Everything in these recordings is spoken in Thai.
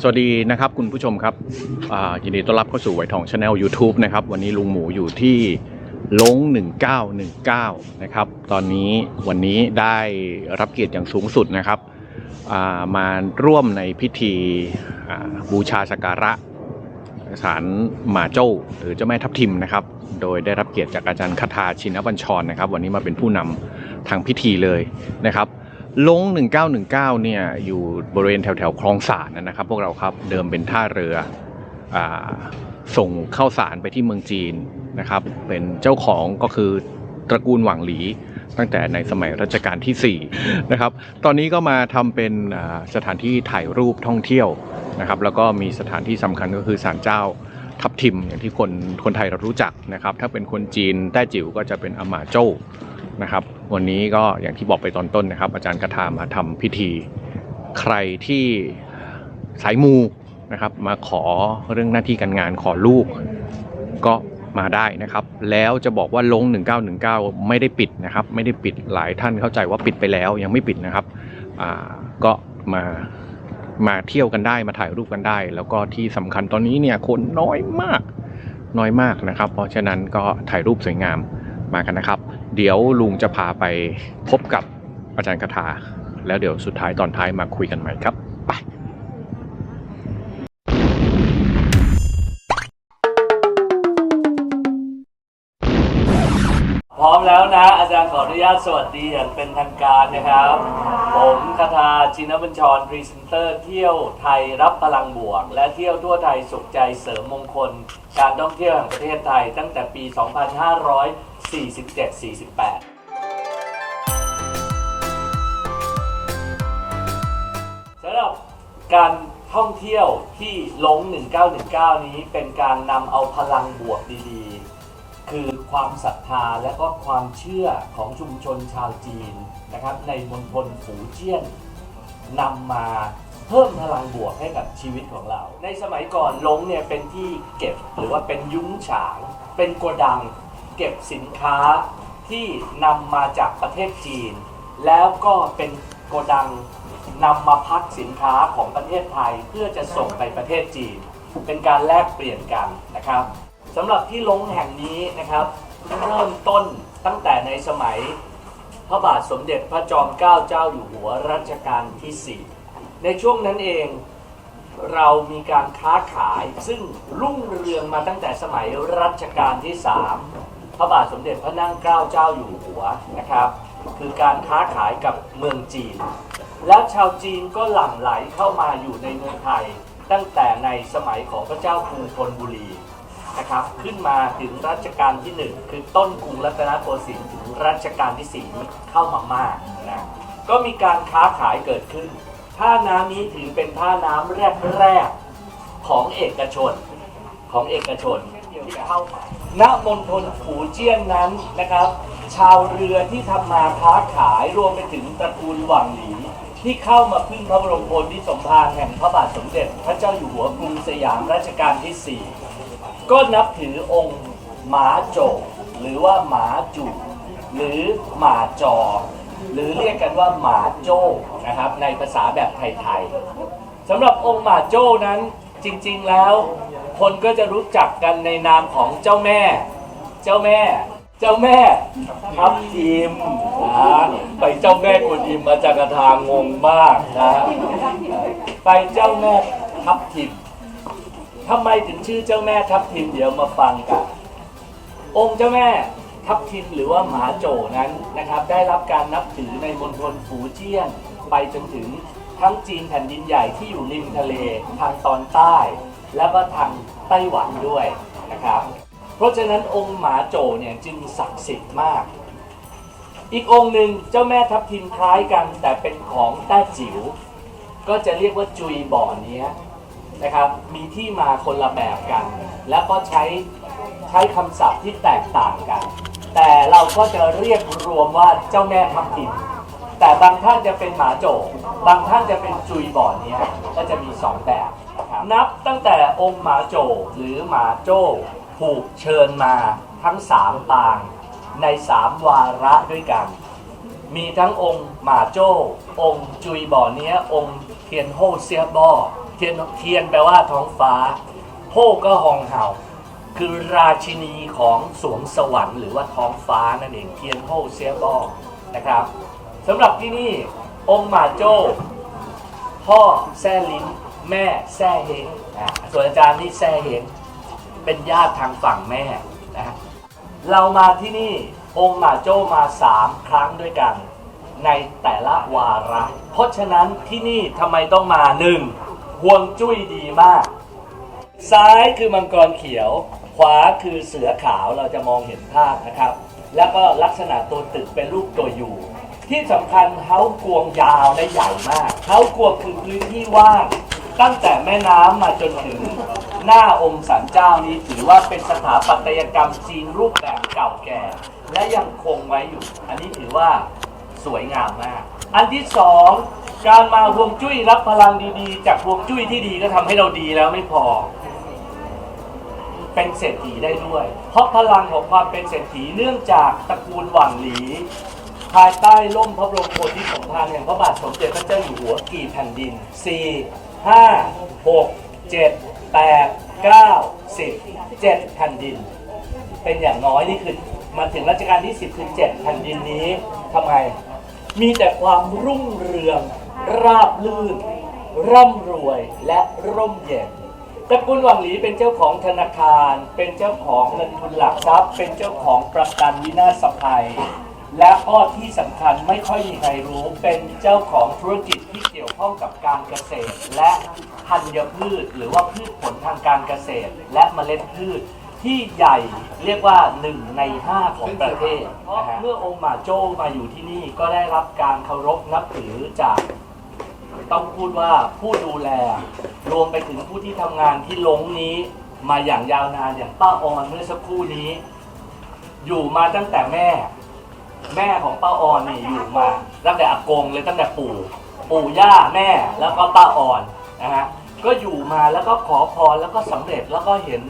สวัสดีนะครับคุณผู้ชมครับยินดีต้อนรับเข้าสู่ไวทองชาแนล YouTube นะครับวันนี้ลุงหมูอยู่ที่ลง 1919 นะครับ ตอนนี้วันนี้ได้รับเกียรติอย่างสูงสุดนะครับามาร่วมในพิธีบูชาสักการะศาลหมาโจ้หรือเจ้าแม่ทับทิมนะครับ โดยได้รับเกียรติจากอาจารย์คาทาชินบัญชรนะครับ วันนี้มาเป็นผู้นำทางพิธีเลยนะครับ ลง 1919 เนี่ย อยู่บริเวณแถวแถวๆคลองสารนะครับ พวกเราครับเดิมเป็นท่าเรืออส่งเข้าสารไปที่เมืองจีนนะครับ เป็นเจ้าของก็คือตระกูลหวังหลี ตั้งแต่ในสมัยรัชกาลที่ 4 นะครับ ตอนนี้ก็มาทำเป็นสถานที่ถ่ายรูปท่องเที่ยวนะครับ แล้วก็มีสถานที่สำคัญก็คือศาลเจ้าทับทิมอย่างที่คนคนไทยเรารู้จักนะครับ ถ้าเป็นคนจีนแต้จิ๋วก็จะเป็นอามาโจ้ นะครับ วันนี้ก็อย่างที่บอกไปตอนต้นนะครับ อาจารย์กระทามาทำพิธี ใครที่สายมูนะครับมาขอเรื่องหน้าที่การงานขอลูกก็มาได้นะครับ แล้วจะบอกว่าลง 1919 ไม่ได้ปิดนะครับ ไม่ได้ปิดหลายท่านเข้าใจว่าปิดไปแล้วยังไม่ปิดนะครับก็มามาเที่ยวกันได้มาถ่ายรูปกันได้ แล้วก็ที่สำคัญตอนนี้เนี่ยคนน้อยมากน้อยมากนะครับ เพราะฉะนั้นก็ถ่ายรูปสวยงามมากันนะครับ เดี๋ยวลุงจะพาไปพบกับอาจารย์คาถา แล้วเดี๋ยวสุดท้ายตอนท้ายมาคุยกันใหม่ครับ ไปพร้อมแล้วนะ อาจารย์ขออนุญาตสวัสดีอย่างเป็นทางการนะครับ ผมคาทาชินบัญชรพรีเซนเตอร์เที่ยวไทยรับพลังบวก และเที่ยวทั่วไทยสุขใจเสริมมงคล การท่องเที่ยวแห่งประเทศไทยตั้งแต่ปี 47 48สำหรับการท่องเที่ยวที่ลง 1919 นี้เป็นการนำเอาพลังบวกดีๆ คือความศรัทธาและก็ความเชื่อของชุมชนชาวจีนนะครับในมณฑลฝูเจี้ยนนำมาเพิ่มพลังบวกให้กับชีวิตของเรา ในสมัยก่อนลงเนี่ยเป็นที่เก็บหรือว่าเป็นยุ้งฉาง เป็นโกดัง เก็บสินค้าที่นำมาจากประเทศจีน แล้วก็เป็นโกดังนำมาพักสินค้าของประเทศไทย เพื่อจะส่งไปประเทศจีน เป็นการแลกเปลี่ยนกันนะครับสำหรับที่ลงแห่งนี้นะครับ เริ่มต้นตั้งแต่ในสมัยพระบาทสมเด็จพระจอมเกล้าเจ้าอยู่หัวรัชกาลที่ 4 ในช่วงนั้นเองเรามีการค้าขายซึ่งรุ่งเรืองมาตั้งแต่สมัยรัชกาลที่ 3 พระบาทสมเด็จพระนั่งเกล้าเจ้าอยู่หัวนะครับ คือการค้าขายกับเมืองจีน แล้วชาวจีนก็หลั่งไหลเข้ามาอยู่ในเมืองไทย ตั้งแต่ในสมัยของพระเจ้ากรุงธนบุรีนะครับขึ้นมาถึงรัชกาลที่ 1 คือต้นกรุงรัตนโกสินทร์ถึงรัชกาลที่ 4 เข้ามามากนะก็มีการค้าขายเกิดขึ้น ท่าน้ำนี้ถือเป็นท่าน้ำแรกๆของเอกชนของเอกชนที่เข้ามา ณมณฑลฝูเจี้ยนนั้นนะครับ ชาวเรือที่ทำมาค้าขายรวมไปถึงตระกูลหวังหลี ที่เข้ามาพึ่งพระบรมโพธิสมภารแห่งพระบาทสมเด็จ พระเจ้าอยู่หัวกรุงสยามรัชกาลที่4ก็นับถือองค์หมาโจกหรือว่าหมาจูหรือหมาจอ หรือเรียกกันว่าหมาโจ้นะครับในภาษาแบบไทยๆสำหรับองค์หมาโจ้นั้นจริงๆแล้ว คนก็จะรู้จักกันในนามของเจ้าแม่ เจ้าแม่ เจ้าแม่ทับทิมนะไปเจ้าแม่กุนอิมมาจากกระทางงงมากนะไปเจ้าแม่ทับทิมทำไมถึงชื่อเจ้าแม่ทับทิมเดี๋ยวมาฟังกัน องค์เจ้าแม่ทับทิมหรือว่าหมาโจนั้นนะครับ ได้รับการนับถือในมณฑลฝูเจี้ยนไปจนถึงทั้งจีนแผ่นดินใหญ่ที่อยู่ริมทะเลทางตอนใต้ แล้วก็ทางไต้หวันด้วยนะครับ เพราะฉะนั้นองค์หมาโจเนี่ยจึงศักดิ์สิทธิ์มาก อีกองค์หนึ่งเจ้าแม่ทับทิมคล้ายกันแต่เป็นของแต้จิ๋วก็จะเรียกว่าจุยบ่อเนี้ยนะครับมีที่มาคนละแบบกัน แล้วก็ใช้ใช้คำศัพท์ที่แตกต่างกัน แต่เราก็จะเรียกรวมว่าเจ้าแม่ทับทิมแต่บางท่านจะเป็นหมาโจ บางท่านจะเป็นจุยบ่อนเนี้ยก็จะมีสองแบบ นับตั้งแต่องค์หมาโจหรือหมาโจ้ถูกเชิญมาทั้งสามปางในสามวาระด้วยกัน มีทั้งองค์หมาโจ้ องค์จุยบ่อเนี้ย องค์เทียนโฮเซียบอเทียนเทียนแปลว่าท้องฟ้าโฮก็ฮองเห่า คือราชินีของสวงสวรรค์หรือว่าท้องฟ้านั่นเองเทียนโฮเซียบอนะครับสำหรับที่นี่องค์หมาโจ้พ่อแซ่ลิ้น แม่แซ่เฮงอะส่วนอาจารย์นี่แซ่เฮงเป็นญาติทางฝั่งแม่นะเรามาที่นี่องค์มาโจมาสามครั้งด้วยกัน ในแต่ละวาระ เพราะฉะนั้นที่นี่ทำไมต้องมาหนึ่งห่วงจุ้ยดีมาก ซ้ายคือมังกรเขียว ขวาคือเสือขาวเราจะมองเห็นภาพนะครับ แล้วก็ลักษณะตัวตึกเป็นรูปตัวยูที่สำคัญเท้ากวงยาวและใหญ่มากเท้ากวงคือพื้นที่ว่าง ตั้งแต่แม่น้ำมาจนถึงหน้าองค์สันเจ้านี้ถือว่าเป็นสถาปัตยกรรมจีนรูปแบบเก่าแก่ และยังคงไว้อยู่ อันนี้ถือว่าสวยงามมาก อันที่สองการมาฮวงจุ้ยรับพลังดีๆ จากฮวงจุ้ยที่ดีก็ทำให้เราดีแล้วไม่พอ เป็นเศรษฐีได้ด้วย เพราะพลังของความเป็นเศรษฐีเนื่องจากตระกูลหวังหลีภายใต้ร่มพระบรมโพธิสมภารแห่งพระบาทสมเด็จพระเจ้าอยู่หัวกี่แผ่นดิน 4 5 6 7 8 9 10 7แผ่นดิน เป็นอย่างน้อยนี่คือมาถึงรัชกาลที่10คือ7แผ่นดินนี้ทำไม มีแต่ความรุ่งเรือง ราบลื่น ร่ำรวยและร่มเย็นตระกูลหวังหลีเป็นเจ้าของธนาคาร เป็นเจ้าของเงินทุนหลักทรัพย์ เป็นเจ้าของประกันวินาศภัย และก็ที่สำคัญไม่ค่อยมีใครรู้เป็นเจ้าของธุรกิจที่เกี่ยวข้องกับการเกษตร และธัญพืช หรือว่าพืชผลทางการเกษตร และเมล็ดพืชที่ใหญ่เรียกว่า 1 ใน 5 ของประเทศนะฮะเมื่อองค์หมาโจ้มาอยู่ที่นี่ก็ได้รับการเคารพนับถือจาก ต้องพูดว่าผู้ดูแล รวมไปถึงผู้ที่ทำงานที่ลงนี้มาอย่างยาวนานอย่างป้าออนเมื่อสักครู่นี้ อยู่มาตั้งแต่แม่ แม่ของป้าออนนี่อยู่มาตั้งแต่อากงเลยตั้งแต่ปู่ ปู่ย่าแม่แล้วก็ป้าออนนะฮะก็อยู่มาแล้วก็ขอพรแล้วก็สำเร็จแล้วก็เห็น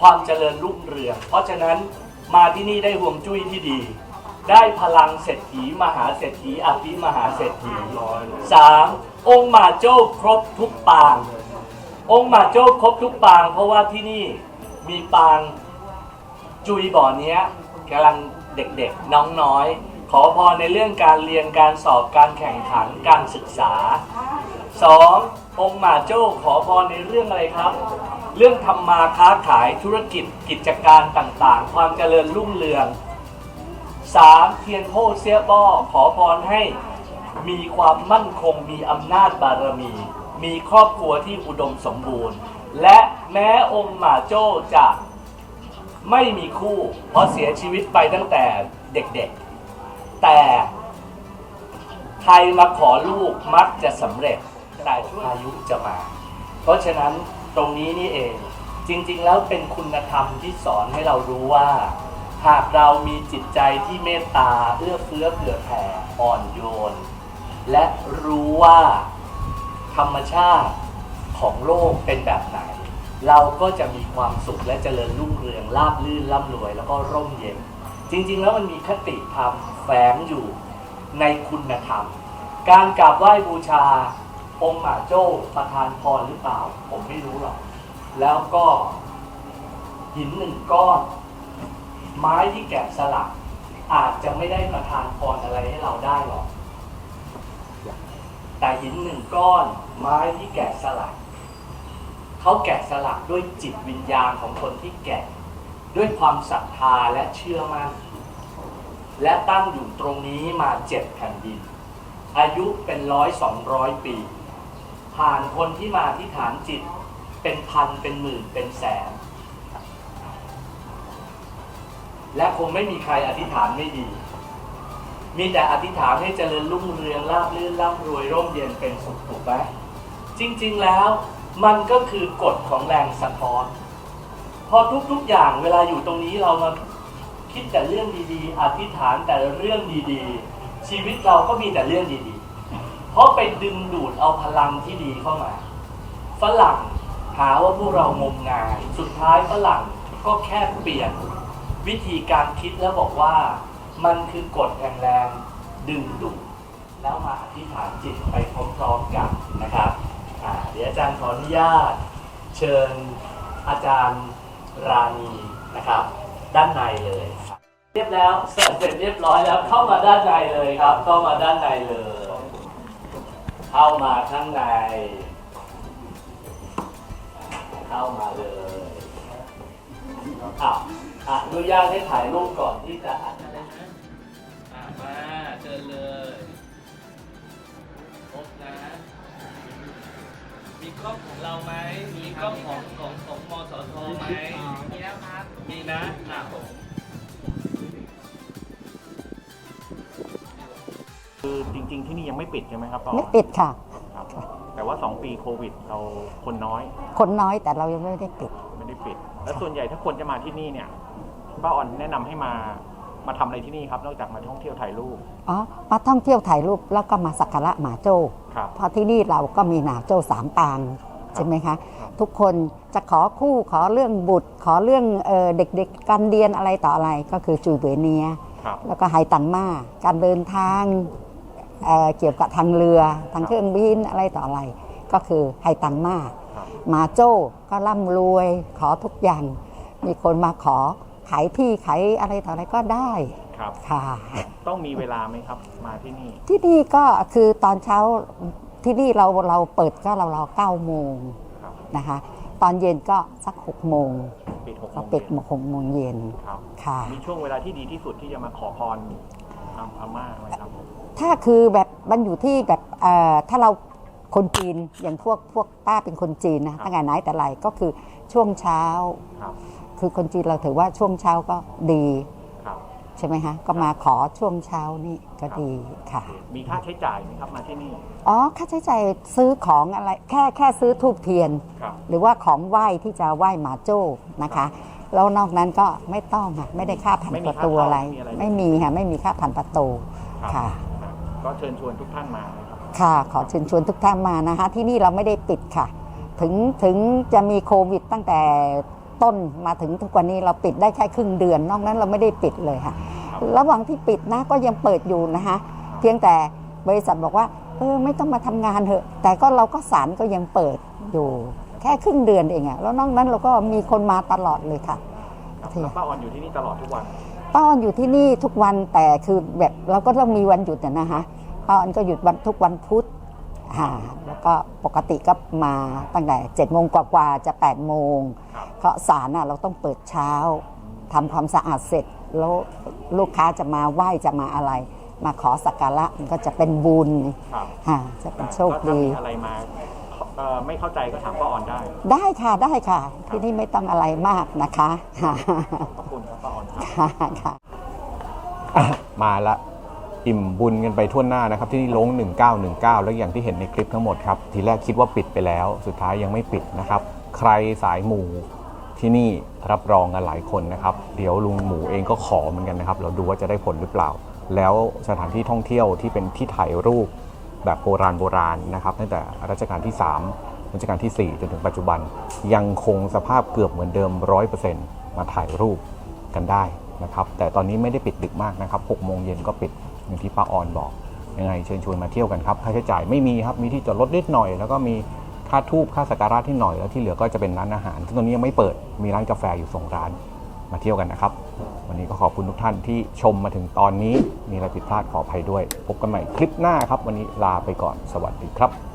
ความเจริญรุ่งเรือง เพราะฉะนั้นมาที่นี่ได้ห่วงจุ้ยที่ดี ได้พลังเศรษฐีมหาเศรษฐีอภิมหาเศรษฐีสามองค์หมาโจ้ครบทุกปาง องค์หมาโจ้ครบทุกปาง เพราะว่าที่นี่มีปางจุยบ่อเนี้ยกำลัง เด็กๆ น้องน้อย ขอพรในเรื่องการเรียนการสอบการแข่งขันการศึกษา 2. องค์หมาโจ้ขอพรในเรื่องอะไรครับ เรื่องทำมาค้าขายธุรกิจกิจการต่างๆ ความเจริญรุ่งเรือง 3. เทียนโฮเซียบ้อขอพรให้มีความมั่นคงมีอำนาจบารมี มีครอบครัวที่อุดมสมบูรณ์ และแม้องค์หมาโจ้จะ ไม่มีคู่ เพราะเสียชีวิตไปตั้งแต่เด็กๆ แต่ใครมาขอลูกมักจะสำเร็จแต่ช่วงอายุจะมา เพราะฉะนั้นตรงนี้นี่เองจริงๆแล้วเป็นคุณธรรมที่สอนให้เรารู้ว่า หากเรามีจิตใจที่เมตตาเอื้อเฟื้อเผื่อแผ่อ่อนโยน และรู้ว่าธรรมชาติของโลกเป็นแบบไหน เราก็จะมีความสุขและเจริญรุ่งเรืองราบลื่นร่ำรวย แล้วก็ร่มเย็น จริง ๆ แล้วมันมีคติธรรมแฝงอยู่ในคุณธรรม การกราบไหว้บูชาองค์หมาโจ้ประทานพรหรือเปล่า ผมไม่รู้หรอก แล้วก็หินหนึ่งก้อนไม้ที่แกะสลัก อาจจะไม่ได้ประทานพรอะไรให้เราได้หรอก แต่หินหนึ่งก้อนไม้ที่แกะสลัก เขาแกะสลักด้วยจิตวิญญาณของคนที่แกะ ด้วยความศรัทธาและเชื่อมั่น และตั้งอยู่ตรงนี้มาเจ็ดแผ่นดิน อายุเป็นร้อยสองร้อยปี ผ่านคนที่มาที่ฐานจิตเป็นพันเป็นหมื่นเป็นแสน และคงไม่มีใครอธิษฐานไม่ดี มีแต่อธิษฐานให้เจริญรุ่งเรืองราบรื่นร่ำรวยร่มเย็นเป็นสุขถูกไหมจริง ๆ แล้ว มันก็คือกฎของแรงสะท้อน พอทุกๆอย่างเวลาอยู่ตรงนี้เรามาคิดแต่เรื่องดีๆ อธิษฐานแต่เรื่องดีๆ ชีวิตเราก็มีแต่เรื่องดีๆ เพราะไปดึงดูดเอาพลังที่ดีเข้ามา ฝรั่งหาว่าพวกเรางมงาย สุดท้ายฝรั่งก็แค่เปลี่ยน วิธีการคิดแล้วบอกว่ามันคือกฎแห่งแรงดึงดูดแล้วมาอธิษฐานจิตไปพร้อมๆกันนะครับ อ่าเดี๋ยวอาจารย์ขออนุญาต เชิญอาจารย์ราณีนะครับ ด้านในเลยครับเรียบแล้วเสร็จเสร็จเรียบร้อยแล้วเข้ามาด้านในเลยครับ เข้ามาด้านในเลย เข้ามาข้างใน เข้ามาเลยอะอนุญาตให้ถ่ายรูปก่อนที่จะ กล้องของเราไหมมีกล้องของของของมสทไหมมีแล้วครับมีนะอะผมคือจริง ๆ ที่นี่ยังไม่ปิดใช่ไหมครับป้าอไม่อนปิดค่ะ ครับ แต่ว่า 2 ปีโควิด เราคนน้อยคนน้อยแต่เรายังไม่ได้ปิด ไม่ได้ปิด แล้วส่วนใหญ่ถ้าคนจะมาที่นี่เนี่ยป้าออนแนะนำให้มา มาทำอะไรที่นี่ครับนอกจากมาท่องเที่ยวถ่ายรูป อ๋อมาท่องเที่ยวถ่ายรูปแล้วก็มาสักการะหมาโจ้ครับเพราะที่นี่เราก็มีหนาโจ้สามปางใช่ไหมคะครับทุกคนจะขอคู่ขอเรื่องบุตร ขอเรื่องเออเด็กๆการเรียนอะไรต่ออะไรก็คือจุยเบเนีย ครับ แล้วก็ไฮตังมาการเดินทางเอ่อเกี่ยวกับทางเรือทางเครื่องบินอะไรต่ออะไร ก็คือไฮตังมาครับ หมาโจ้ก็ร่ำรวยขอทุกอย่าง มีคนมาขอ ขายที่ขายอะไรต่ออะไรก็ได้ครับค่ะ ต้องมีเวลาไหมครับ มาที่นี่ ที่นี่ก็คือตอนเช้าที่นี่เราเราเปิดก็เราเราเก้าโมงครับนะคะ ตอนเย็นก็สักหกโมงปิดหกโมก็งปิดเย็นหกโมงเย็นครับค่ะ มีช่วงเวลาที่ดีที่สุดที่จะมาขอพรอาอาม่าไหมครับถ้าคือแบบมันอยู่ที่แบบเอ่อถ้าเราคนจีนอย่างพวกพวกป้าเป็นคนจีนนะตั้งแต่ไหนแต่ไรก็คือช่วงเช้า ครับ คือคนจีนเราถือว่าช่วงเช้าก็ดีครับ ใช่ไหมคะก็มาขอช่วงเช้านี่ก็ดีค่ะ มีค่าใช้จ่ายไหมครับมาที่นี่อ๋อค่าใช้จ่ายซื้อของอะไรแค่แค่ซื้อทูบเทียน ครับ หรือว่าของไหว้ที่จะไหว้หมาโจ้นะคะ แล้วนอกนั้นก็ไม่ต้องค่ะไม่ได้ค่าผ่านประตูอะไร ไม่มีค่ะไม่มีค่าผ่านประตูครับ ค่ะครับก็เชิญชวนทุกท่านมานะครับค่ะ ขอเชิญชวนทุกท่านมานะคะ ที่นี่เราไม่ได้ปิดค่ะ ถึงถึงจะมีโควิดตั้งแต่ ต้นมาถึงทุกวันนี้เราปิดได้แค่ครึ่งเดือน นอกนั้นเราไม่ได้ปิดเลยค่ะครับระหว่างที่ปิดนะก็ยังเปิดอยู่นะคะเพียงแต่บริษัทบอกว่าเออไม่ต้องมาทำงานเถอะ แต่ก็เราก็สารก็ยังเปิดอยู่ แค่ครึ่งเดือนเองอะแล้วนอกนั้นเราก็มีคนมาตลอดเลยค่ะครับที่แล้วป้าออนอยู่ที่นี่ตลอดทุกวันป้าออนอยู่ที่นี่ทุกวันแต่คือแบบเราก็ต้องมีวันหยุดอะนะคะป้าออนก็หยุดวันทุกวันพุธอ่า แล้วก็ปกติก็มาตั้งแต่7จ็ดโมงกว่าๆจะ8ปดโมงครับเพราะศาลน่ะเราต้องเปิดเช้าทำความสะอาดเสร็จ แล้วลูกค้าจะมาไหว้จะมาอะไร มาขอสักการะมันก็จะเป็นบุญครับค่ะจะเป็นโชคก็ถ้าดีมีอะไรมาเอ่อไม่เข้าใจก็ถามป้าออนได้ ได้ค่ะได้ค่ะ ที่นี่ไม่ต้องอะไรมากนะคะค่ะขอบคุณครับป้าออนครับ ค่ะค่ะมาละ อิ่มบุญกันไปทั่วหน้านะครับ ที่นี่ลง 1919 แล้วอย่างที่เห็นในคลิปทั้งหมดครับ ทีแรกคิดว่าปิดไปแล้ว สุดท้ายยังไม่ปิดนะครับ ใครสายหมู่ที่นี่รับรองกันหลายคนนะครับ เดี๋ยวลุงหมูเองก็ขอเหมือนกันนะครับ เราดูว่าจะได้ผลหรือเปล่า แล้วสถานที่ท่องเที่ยวที่เป็นที่ถ่ายรูปแบบโบราณโบราณนะครับตั้งแต่รัชกาลที่ 3 รัชกาลที่ 4 จนถึงปัจจุบัน ยังคงสภาพเกือบเหมือนเดิม 100%มาถ่ายรูปกันได้นะครับ แต่ตอนนี้ไม่ได้ปิดดึกมากนะครับ6โมงเย็นก็ปิด อย่างที่ป้าออนบอกยังไงเชิญชวนมาเที่ยวกันครับค่าใช้จ่ายไม่มีครับมีที่จอดรถนิดหน่อย แล้วก็มีค่าทูบค่าสักการะที่หน่อยแล้วที่เหลือก็จะเป็นร้านอาหารซึ่งตอนนี้ยังไม่เปิดมีร้านกาแฟอยู่สองร้านมาเที่ยวกันนะครับ วันนี้ก็ขอบคุณทุกท่านที่ชมมาถึงตอนนี้ มีอะไรผิดพลาดขออภัยด้วย พบกันใหม่คลิปหน้าครับ วันนี้ลาไปก่อนสวัสดีครับ